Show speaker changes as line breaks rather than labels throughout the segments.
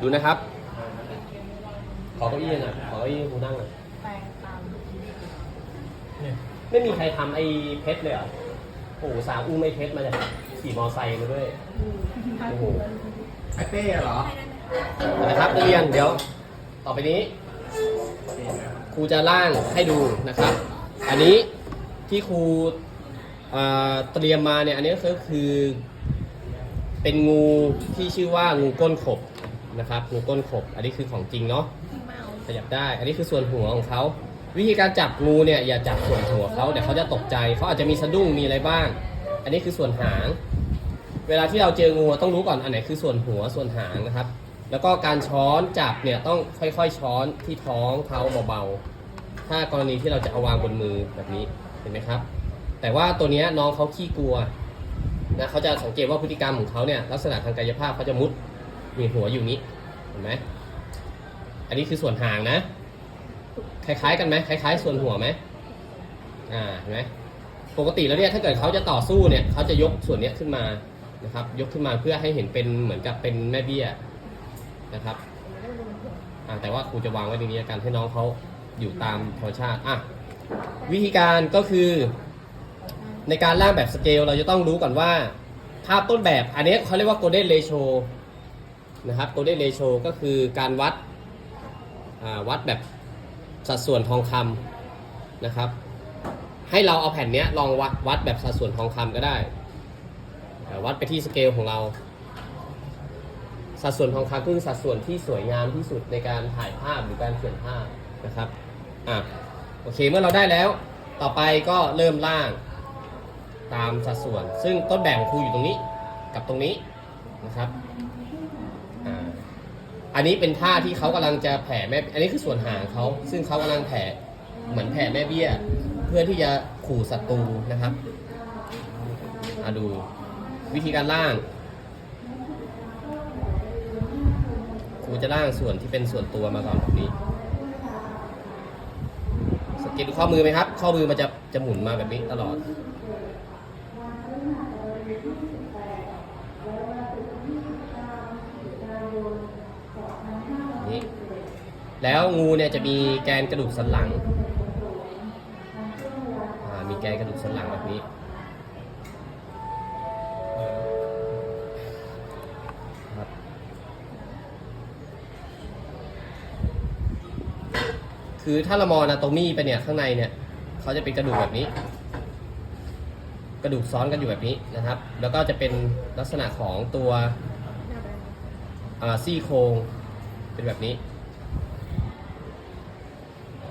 ดูนะครับ ขอเก้าอี้หน่อยขอเก้าอี้ครูนั่งหน่อย
แปลงตาม
ไม่มีใครทำไอ้เพชรเลยเหรอโอ้โหสาวอุ้มไอ้เพชรมาจากขี่มอไซค์มาด้วยโอ้โห
ไอเป้เหรอ
นะครับนักเรียนเดี๋ยว ต่อไปนี้ครูจะร่างให้ดูนะครับ อันนี้ที่ครูเอ่อเตรียมมาเนี่ยอันนี้ก็คือเป็นงูที่ชื่อว่างูก้นขบ นะครับงูก้นขบ อันนี้คือของจริงเนาะขยับได้ อันนี้คือส่วนหัวของเขา วิธีการจับงูเนี่ยอย่าจับส่วนหัวเขาเดี๋ยวเขาจะตกใจเขาอาจจะมีสะดุ้งมีอะไรบ้าง อันนี้คือส่วนหาง เวลาที่เราเจองูต้องรู้ก่อนอันไหนคือส่วนหัวส่วนหางนะครับ แล้วก็การช้อนจับเนี่ยต้องค่อยๆช้อนที่ท้องเขาเบาๆ ถ้ากรณีที่เราจะเอาวางบนมือแบบนี้เห็นไหมครับ แต่ว่าตัวนี้น้องเขาขี้กลัวนะเขาจะสังเกตว่าพฤติกรรมของเขาเนี่ยลักษณะทางกายภาพเขาจะมุด มีหัวอยู่นี้เห็นไหมอันนี้คือส่วนหางนะ คล้ายๆกันไหมคล้าย ๆ ส่วนหัวไหมอ่าเห็นไหมปกติแล้วเนี่ยถ้าเกิดเขาจะต่อสู้เนี่ยเขาจะยกส่วนนี้ขึ้นมานะครับ ยกขึ้นมาเพื่อให้เห็นเป็นเหมือนกับเป็นแม่เบี้ยนะครับอ่าแต่ว่าครูจะวางไว้ในนี้กันให้น้องเขาอยู่ตามธรรมชาติอะวิธีการก็คือ ในการร่างแบบสเกลเราจะต้องรู้ก่อนว่าภาพต้นแบบอันนี้เขาเรียกว่า golden ratio นะครับ golden ratio ก็คือการวัดวัดแบบสัดส่วนทองคำนะครับ ให้เราเอาแผ่นนี้ลองวัดวัดแบบสัดส่วนทองคำก็ได้ วัดไปที่สเกลของเรา สัดส่วนทองคำคือสัดส่วนที่สวยงามที่สุดในการถ่ายภาพหรือการเขียนภาพนะครับอะโอเคเมื่อเราได้แล้วต่อไปก็เริ่มร่างตามสัดส่วน ซึ่งต้นแบบของครูอยู่ตรงนี้กับตรงนี้นะครับ อันนี้เป็นท่าที่เขากำลังจะแผ่แม่ อันนี้คือส่วนหางเขา ซึ่งเขากำลังแผ่เหมือนแผ่แม่เบี้ย เพื่อที่จะขู่ศัตรูนะครับมาดูวิธีการล่างครูจะล่างส่วนที่เป็นส่วนตัวมาก่อนแบบนี้สังเกตดูข้อมือไหมครับ ข้อมือมันจะจะหมุนมาแบบนี้ตลอด นี่ แล้วงูเนี่ยจะมีแกนกระดูกสันหลัง มีแกนกระดูกสันหลังแบบนี้ คือถ้าเรามองอนาโตมีไปเนี่ยข้างในเนี่ยเขาจะเป็นกระดูกแบบนี้ กระดูกซ้อนกันอยู่แบบนี้นะครับ แล้วก็จะเป็นลักษณะของตัวซี่โครงเป็นแบบนี้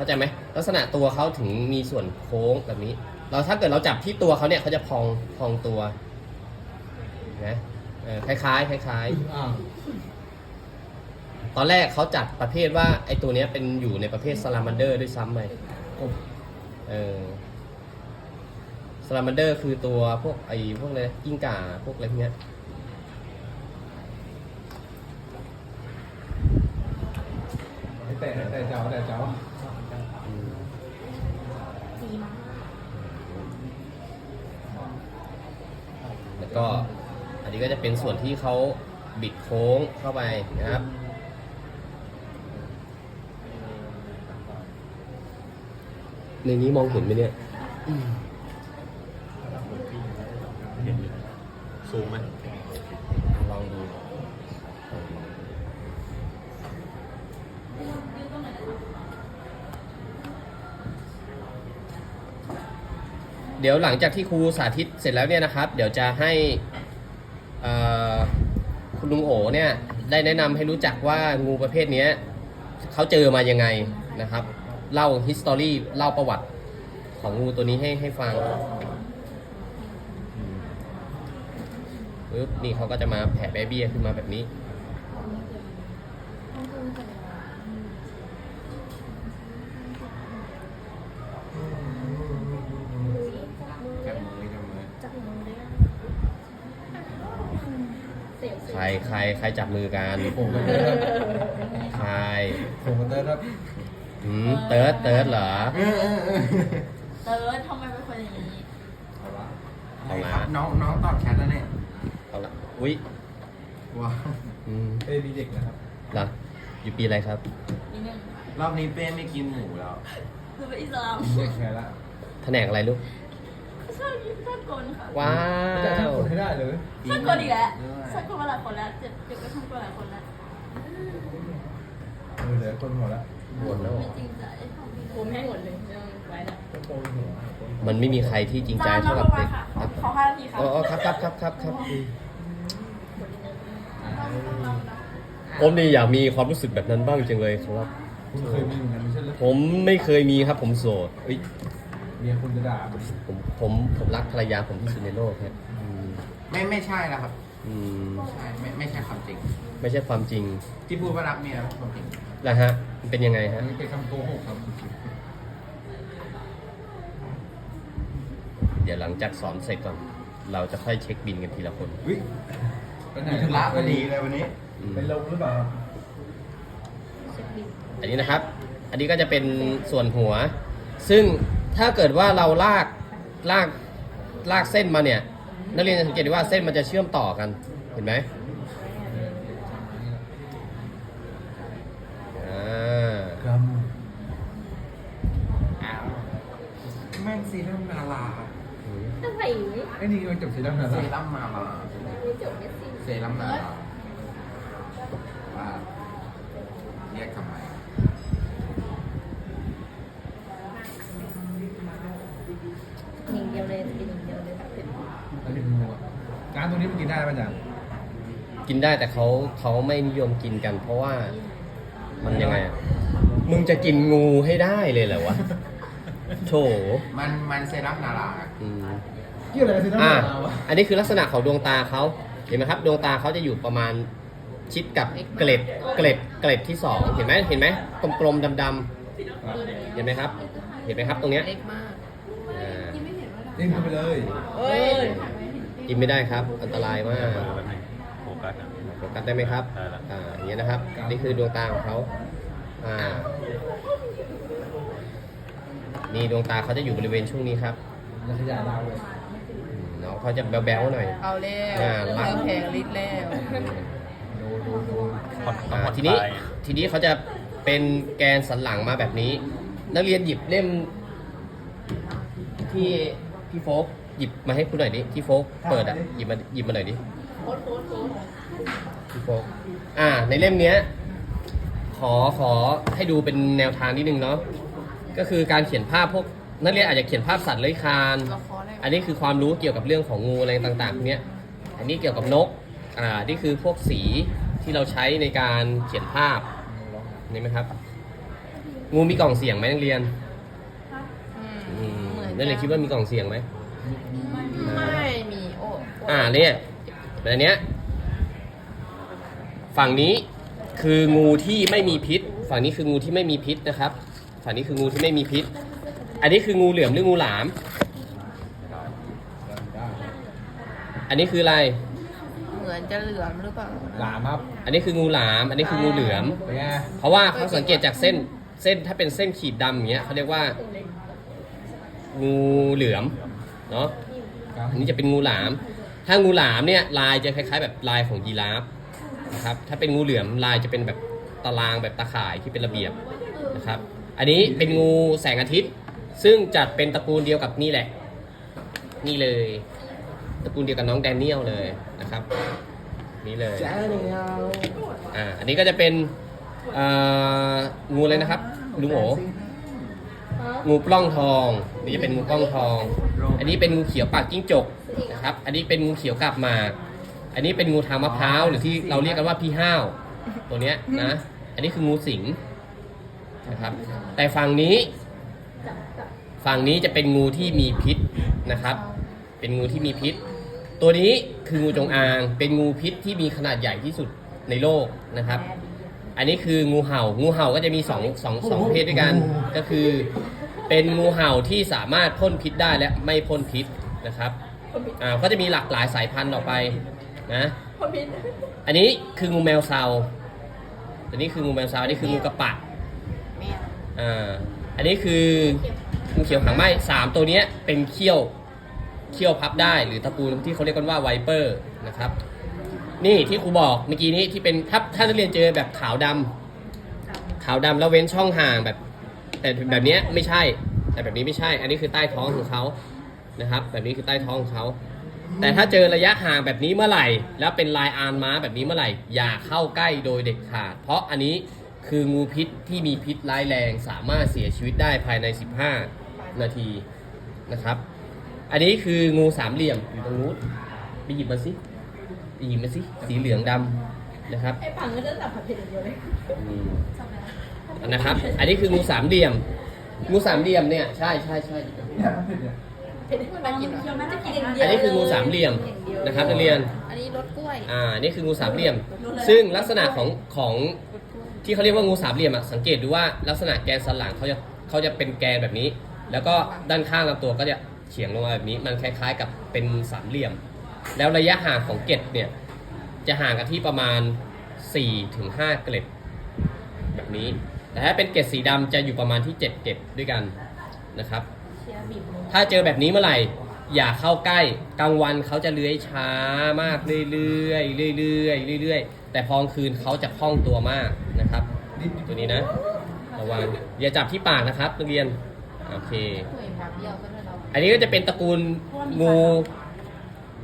เข้าใจไหมลักษณะตัวเขาถึงมีส่วนโค้งแบบนี้ เราถ้าเกิดเราจับที่ตัวเขาเนี่ยเขาจะพองพองตัวเห็นะเออคล้ายๆคล้ายๆ
อ่า
ตอนแรกเขาจัดประเภทว่าไอตัวเนี้ยเป็นอยู่ในประเภทซาลามันเดอร์ด้วยซ้ำไปเออซาลามันเดอร์คือตัวพวกไอพวกอะไรนะกิ้งก่าพวกอะไรพวกเนี้ย
แต่แต่เจ้าแต่เจ้า
อืม
จีมา
แล้วก็อันนี้ ก็จะเป็นส่วนที่เขาบิดโค้งเข้าไปนะครับ ในนี้มองเห็นไหมเนี่ย
สูงไหม
ลองดู เดี๋ยวหลังจากที่ครูสาธิตเสร็จแล้วเนี่ยนะครับ เดี๋ยวจะให้เอ่อ คุณลุงโอเนี่ยได้แนะนำให้รู้จักว่างูประเภทนี้เขาเจอมายังไงนะครับ เล่าฮิสตอรี่เล่าประวัติของงูตัวนี้ให้ให้ฟังปึ๊บนี่เขาก็จะมาแผ่แม่เบี้ยขึ้นมาแบบนี้ ใครใครใครจับมือกัน
ผมก็เติร์ด
ใคร
ผมก็เติร์ดครับ
หืมเติร์ดเติร์ดเหรอ
เออเออเออ
เติร์ดทำไมเป็นคนอย่างนี้
เอาละ
เอาละ
น้องน้องตอบแชทแล้วเนี่ย
เอาละอุ้ย
ว้าว
อืม
เอ้ยมีเด็กนะครับ
เหรออยู่ปีอะไรครับ
นิดนึง
รอบนี้เป้ไม่กินหมูแล้ว
คือเป็นอิสลาม
เรียกแค่ละ
แผนกอะไรลูก
ชอบยิงชอบกลค่ะ
ว้า
จะทำ
ว
คนให้ได้เลย
ชอบกลอีกแล้วชอบกลมาหลายคนแล้วเจ็บเจ็บก็ชอบกลหลายคนแล้ว
เออเหลือคนหมดแล้ว
บวชแล้วเหร
ไม่
อ
จริงใจ
ผมให้หมดเลยไม่ต้องไว้ละ
โกงหัว
มันไม่มีใครที่จริงใจ
จานน้อ
เท่างกับ
มา
เด็ก
ค่ะ
ครับ
ขอห้านาทีค่ะ
อ๋อครับครับครับครับครับผมนี่อยากมีความรู้สึกแบบนั้นบ้างจังเลยครับ
คุณเคยมีเหมือนกันไม่ใช่เหรอ
ผมไม่เคยมีครับผมโสดเอ้ย
เมียคุณจะด่าไหม
ผมผมผมรักภรรยาผมที่สุดในโลกครับอืม
ไม่ไม่ใช่แล้วครับ
อืม
ใช่ไม่ไม่ใช่ความจริง
ไม่ใช่ความจริง
ที่พูดว่ารักเมียไม่ใช่ความจริง
นะฮะมันเป็นยังไง
อั
ฮะ
นนี้เป็นคำโกหกครับ
เดี๋ยวหลังจากสอนเสร็จก่อน เราจะค่อยเช็คบินกันทีละคน
วิไปไหน
มีธุระพอดีเลยวันนี้
อืม
เป็นลมหรือเปล่า
อันนี้นะครับ อันนี้ก็จะเป็นส่วนหัว ซึ่ง ถ้าเกิดว่าเราลากลากลากเส้นมาเนี่ย นักเรียนจะสังเกตได้ว่าเส้นมันจะเชื่อมต่อกันเห็นไหมอ่า
กรรม
อ้าวแม่งซีรั่มนารา
อืม
อะไรไม่
ไอ้นี่มันจบสีดำนะ
เซรั่มนารา
จบไม่สิ้น
เซรั่มนาราว่าเรียกทำไม
หนึ่งเดียวเลยเป็นหนึ่งเดียวเลยแบบเป็น
แล้วที่งูอะ การตรงนี้มันกินได้ป่ะจ๊ะ
กินได้แต่เขาเขาไม่นิยมกินกัน เพราะว่ามันยังไงอะมึงจะกินงูให้ได้เลยเหรอวะโถ
มันมันเซรั่มนารา
อืม
เกี่ยวอะไรกับสีดำ
อ่า
นาวะ
อันนี้คือลักษณะของดวงตาเขาเห็นไหมครับ ดวงตาเขาจะอยู่ประมาณชิดกับเกล็ดเกล็ดเกล็ดที่สองเห็นไหมเห็นไหมกลมๆดำๆเห็นไหมครับ เห็นไหมครับตรงเนี้ย
เล็กมาก
อ่า
ดิ้นเข้าไปเลย
เฮ้ย
กินไม่ได้ครับ อันตรายมาก
โฟกัสอะ
โฟกัสได้ไหมครับ
ได้แล้ว
อ่าอย่างเงี้ยนะครับ นี่คือดวงตาของเขาอ่านี่ดวงตาเขาจะอยู่บริเวณช่วงนี้ครับ
แล้วขยายดาวเลย
อืมน้องเขาจะแบ๊วๆหน่อย
เอาแล้ว
อ่า
เริ่มแพงลิตรแล้ว
ดูดูดู
ผ่อนต้อ
อ่าง
ผ่อน
ทีนี้
คลาย
ทีนี้เขาจะเป็นแกนสันหลังมาแบบนี้ นักเรียนหยิบเล่มที่พี่โฟก หยิบมาให้คุณหน่อยดิที่โฟกเปิดอะหยิบมาหยิบมาหน่อยดิพี่โฟกอ่า ในเล่มเนี้ย ขอขอให้ดูเป็นแนวทางนิดนึงเนาะก็คือการเขียนภาพพวกนักเรียนอาจจะเขียนภาพสัตว์เลื้อยคลาน
เราขอได้ไหม
อันนี้คือความรู้เกี่ยวกับเรื่องของงูอะไรต่างๆพวกเนี้ยอันนี้เกี่ยวกับนก อ่า นี่คือพวกสีที่เราใช้ในการเขียนภาพนี่ไหมครับ งูมีกล่องเสียงไหมนักเรียน
อืม
อืม
เหมือน
นักเรียนคิดว่ามีกล่องเสียงไหม
ไม่มีโอ้
อ่าเนี่ยแบบเนี้ยฝั่งนี้คืองูที่ไม่มีพิษ ฝั่งนี้คืองูที่ไม่มีพิษนะครับ ฝั่งนี้คืองูที่ไม่มีพิษ อันนี้คืองูเหลือมหรืองูหลาม
ได้
อันนี้คืออะไร
เหมือนจะเหลือมหรือเปล่า
หลามครับ
อันนี้คืองูหลาม อันนี้คืองูเหลือม
เป็นไง
เพราะว่าเขาสังเกตจากเส้น เส้นถ้าเป็นเส้นขีดดำอย่างเงี้ยเขาเรียกว่า งูเหลือม เนาะอันนี้จะเป็นงูหลาม ถ้างูหลามเนี่ยลายจะคล้ายๆ แบบลายของยีราฟนะครับ ถ้าเป็นงูเหลือมลายจะเป็นแบบตารางแบบตาข่ายที่เป็นระเบียบนะครับ อันนี้เป็นงูแสงอาทิตย์ ซึ่งจัดเป็นตระกูลเดียวกับนี่แหละ นี่เลยตระกูลเดียวกับน้องแดเนียลเลยนะครับนี่เลยอ่าอันนี้ก็จะเป็นงูเลยนะครับลุงโองูปล้องทอง นี่จะเป็นงูปล้องทอง อันนี้เป็นงูเขียวปากจิ้งจกนะครับ อันนี้เป็นงูเขียวกาบหมาก อันนี้เป็นงูทางมะพร้าวหรือที่เราเรียกกันว่าพี่ห้าวตัวเนี้ยนะ อันนี้คืองูสิงนะครับ แต่ฝั่งนี้ ฝั่งนี้จะเป็นงูที่มีพิษนะครับ เป็นงูที่มีพิษ ตัวนี้คืองูจงอาง เป็นงูพิษที่มีขนาดใหญ่ที่สุดในโลกนะครับ อันนี้คืองูเห่า งูเห่าก็จะมีสองสองสองประเภทด้วยกัน ก็คือ เป็นงูเห่าที่สามารถพ่นพิษได้และไม่พ่นพิษนะครับอ่าก็จะมีหลากหลายสายพันธุ์ออกไปนะ
คนพิษ
อันนี้คืองูแมวเซาอันนี้คืองูแมวเซาอันนี้คืองูกระปะ
แม่
อ่าอันนี้คืองูเขียวหางไหม้สามตัวเนี้ยเป็นเขี้ยวเขี้ยวพับได้หรือตระกูลที่เขาเรียกกันว่าไวเปอร์นะครับนี่ที่ครูบอกเมื่อกี้นี้ที่เป็นถ้าถ้านักเรียนเจอแบบขาวดำขาวดำแล้วเว้นช่องห่างแบบ แต่แบบนี้ไม่ใช่ แต่แบบนี้ไม่ใช่ อันนี้คือใต้ท้องของเขานะครับ แบบนี้คือใต้ท้องของเขาแต่ถ้าเจอระยะห่างแบบนี้เมื่อไหร่ แล้วเป็นลายอานม้าแบบนี้เมื่อไหร่ อย่าเข้าใกล้โดยเด็ดขาด เพราะอันนี้คืองูพิษที่มีพิษร้ายแรงสามารถเสียชีวิตได้ภายใน 15 นาทีนะครับ อันนี้คืองูสามเหลี่ยมอยู่ตรงนู้นไปหยิบมาสิไปหยิบมาสิสีเหลืองดำ นะครับ
ไอ้ปังก็จะจับผัดเผ็ดอย่างเดียวเลย
อืมนะครับ อันนี้คืองูสามเหลี่ยม งูสามเหลี่ยมเนี่ยใช่ใช่ใช่
เนี่ยมันผิดเนี่ย
เผ็ดที่มันมากินเหรอ
เคี้ยวน่าจะกินอย่างเดี
อั
ย
น
ว
นี้คืองูสามเหลี่ยมนะครับนักเรียน
อันนี้รสกล้วย
อ่า นี่คืองูสามเหลี่ยม ซึ่งลักษณะของของที่เขาเรียกว่างูสามเหลี่ยมอะสังเกตดูว่าลักษณะแกนสันหลังเขาจะเขาจะเป็นแกนแบบนี้ แล้วก็ด้านข้างลำตัวก็จะเฉียงลงมาแบบนี้ มันคล้ายๆ กับเป็นสามเหลี่ยม แล้วระยะห่างของเกล็ดเนี่ย จะห่างกันที่ประมาณ 4-5 เกล็ด แบบนี้ แต่ถ้าเป็นเกล็ดสีดำจะอยู่ประมาณที่ 7 เกล็ดด้วยกันนะครับ ถ้าเจอแบบนี้เมื่อไหร่ อย่าเข้าใกล้กลางวันเขาจะเลื้อยช้ามากเรื่อยๆเรื่อยๆเรื่อยๆ แต่พอกลางคืนเขาจะคล่องตัวมากนะครับ ตัวนี้นะระวังอย่าจับที่ปากนะครับนักเรียนโอเค อันนี้ก็จะเป็นตระกูลงู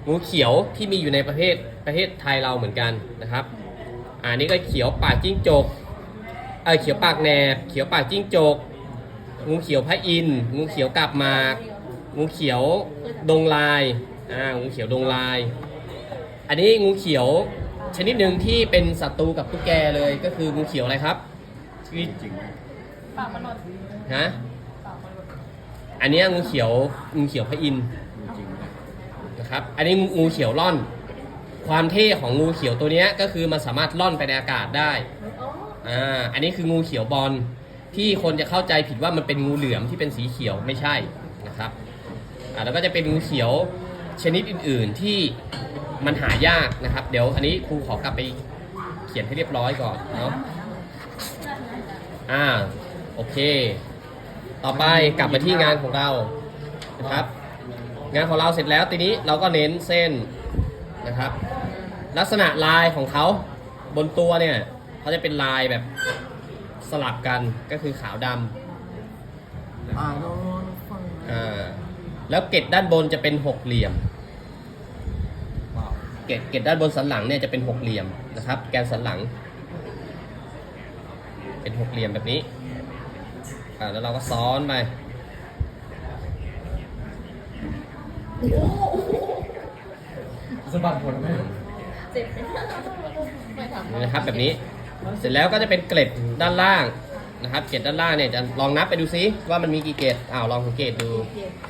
งูเขียวที่มีอยู่ในประเทศประเทศไทยเราเหมือนกันนะครับอันนี้ก็เขียวปากจิ้งจกเออเขียวปากแหนบ เขียวปากจิ้งจก งูเขียวพระอินทร์งูเขียวกาบหมาก งูเขียวดงลายอ่างูเขียวดงลาย อันนี้งูเขียวชนิดหนึ่งที่เป็นศัตรูกับตุ๊กแกเลยก็คืองูเขียวอะไรครับชื่อ
จริงไหม
ปากมันหลด
ฮะ
ปากมันหลด
อันเนี้ยงูเขียวงูเขียวพระอินทร์
จริงไหม
นะครับ อันนี้งูเขียวล่อน ความเท่ของงูเขียวตัวนี้ก็คือมันสามารถล่อนไปในอากาศได้ อ่า อันนี้คืองูเขียวบอลที่คนจะเข้าใจผิดว่ามันเป็นงูเหลือมที่เป็นสีเขียวไม่ใช่นะครับ อ่า แล้วก็จะเป็นงูเขียวชนิดอื่น ๆที่มันหายากนะครับ เดี๋ยวอันนี้ครูขอกลับไปเขียนให้เรียบร้อยก่อนเนาะ อ่า โอเค ต่อไปกลับมาที่งานของเรานะครับ งานของเราเสร็จแล้วทีนี้เราก็เน้นเส้นนะครับ ลักษณะลายของเขาบนตัวเนี่ยเขาจะเป็นลายแบบสลับกันก็คือขาวดำอ่าแล้วเกล็ดด้านบนจะเป็นหกเหลี่ยมเกล็ดเกล็ดด้านบนสันหลังเนี่ยจะเป็นหกเหลี่ยมนะครับ แกนสันหลัง เป็นหกเหลี่ยมแบบนี้อ่าแล้วเราก็ซ้อนไป
สะบัดผลไหม
เจ็บไหมไม่ถาม
นี่นะครับแบบนี้เสร็จแล้วก็จะเป็นเกล็ดด้านล่างนะครับ เกล็ดด้านล่างเนี่ยจะลองนับไปดูซิว่ามันมีกี่เกล็ดอ้าวลองสังเกตดู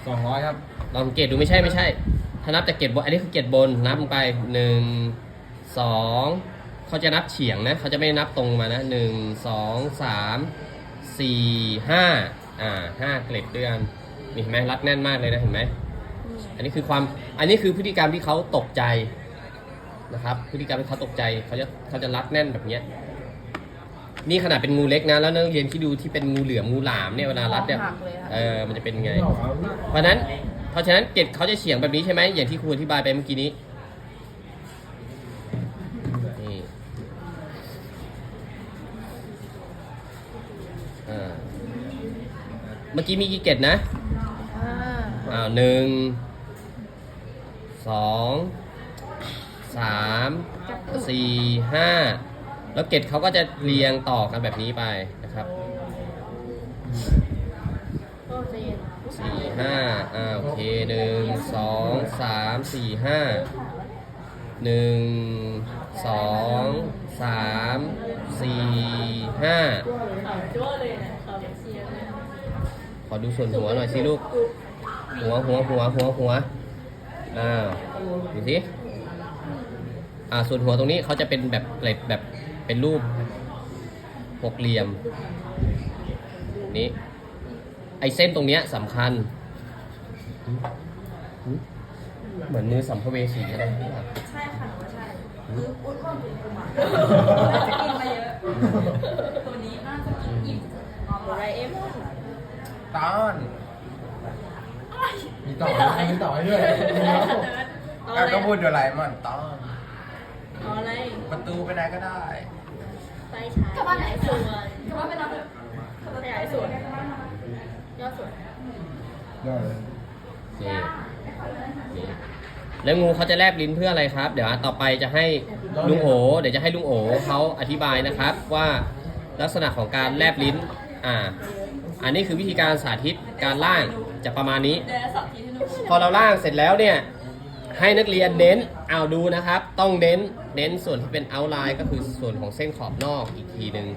สองร้อยครับ
ลองสังเกตดูไม่ใช่ไม่ใช่ ถ้านับจากเกล็ดบนอันนี้คือเกล็ดบนนับลงไปหนึ่งสองเขาจะนับเฉียงนะเขาจะไม่นับตรงมานะหนึ่งสองสามสี่ห้าอ่าห้าเกล็ดด้วยกันนี่เห็นไหมรัดแน่นมากเลยนะเห็นไหม อันนี้คือความอันนี้คือพฤติกรรมที่เขาตกใจนะครับพฤติกรรมที่เขาตกใจเขาจะเขาจะรัดแน่นแบบเนี้ยนี่ขนาดเป็นงูเล็กนะแล้วนักเรียนที่ดูที่เป็นงูเหลือมงูหลามเนี่ยเวลารัดเนี่ยเออมันจะเป็นไง เพราะฉะนั้นเพราะฉะนั้นเกล็ดเขาจะเฉียงแบบนี้ใช่ไหมอย่างที่ครูอธิบายไปเมื่อกี้นี้นี่อ่าเมื่อกี้มีกี่เกล็ดนะ
อ่า
อ่าหนึ่ง สองสามสี่ห้าแล้วเกล็ดเขาก็จะเรียงต่อกันแบบนี้ไปนะครับสี่ห้าอ่าโอเคหนึ่งสองสามสี่ห้าหนึ่งสองสามสี่ห้าขอดูส่วนหัวหน่อยสิลูก หัวหัวหัวหัวหัว อ่าดูสิอ่าส่วนหัวตรงนี้เขาจะเป็นแบบเกล็ดแบบเป็นรูปหกเหลี่ยมนี่ไอเส้นตรงเนี้ยสำคัญหืมหืมเหมือนมือสัมภเวสีอะไรอย่างเงี้ย
ใช่ค่ะหนูว่าใช่คืออุ้นอ้วนเป็นกุมารน่าจะกินมาเยอะตัวนี้น่าจะกินอิ่มนอนห
โด
ลับ
ราเอมอน
ตอน มีต่อมีต่อให้ด้วย
เดิน
อะก็พูดโดราเอมอนตอน
อ
เอาอะไร
ประตูไปไหนก็ได้
ไฟฉาย
กลับบ้าน
ข
ไหน
ยาย
ส่
ส่
ว
วนน
กลับบ้านไปรับเถอะ
ขยายส่วนยอดส่วน
ได้เลย
นี่นี่แล้วงูเขาจะแลบลิ้นเพื่ออะไรครับ เดี๋ยวต่อไปจะให้ลุงโอเดี๋ยวจะให้ลุงโอเขาอธิบายนะครับว่าลักษณะของการแลบลิ้น อ่า อันนี้คือวิธีการสาธิตการล่าง จะประมาณนี้
เดี๋ยวสอบทีให้หนู
พอเราล่างเสร็จแล้วเนี่ย ให้นักเรียนเน้นเอาดูนะครับ ต้องเน้นเน้นส่วนที่เป็นเอาไลน์ก็คือส่วนของเส้นขอบนอกอีกทีหนึ่ง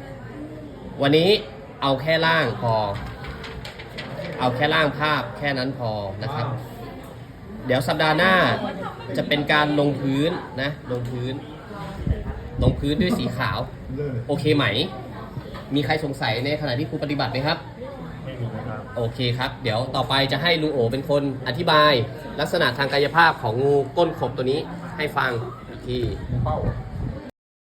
วันนี้เอาแค่ล่างพอ เอาแค่ล่างภาพแค่นั้นพอนะครับ เดี๋ยวสัปดาห์หน้าจะเป็นการลงพื้นนะ ลงพื้น ลงพื้นด้วยสีขาว
เลิก
โอเคไหม มีใครสงสัยในขณะที่ครูปฏิบัติไหมครับ
ไม่มีนะครับ
โอเคครับ เดี๋ยวต่อไปจะให้ลุงโอเป็นคนอธิบาย ลักษณะทางกายภาพของงูก้นขบตัวนี้ให้ฟังอีกที
เป้า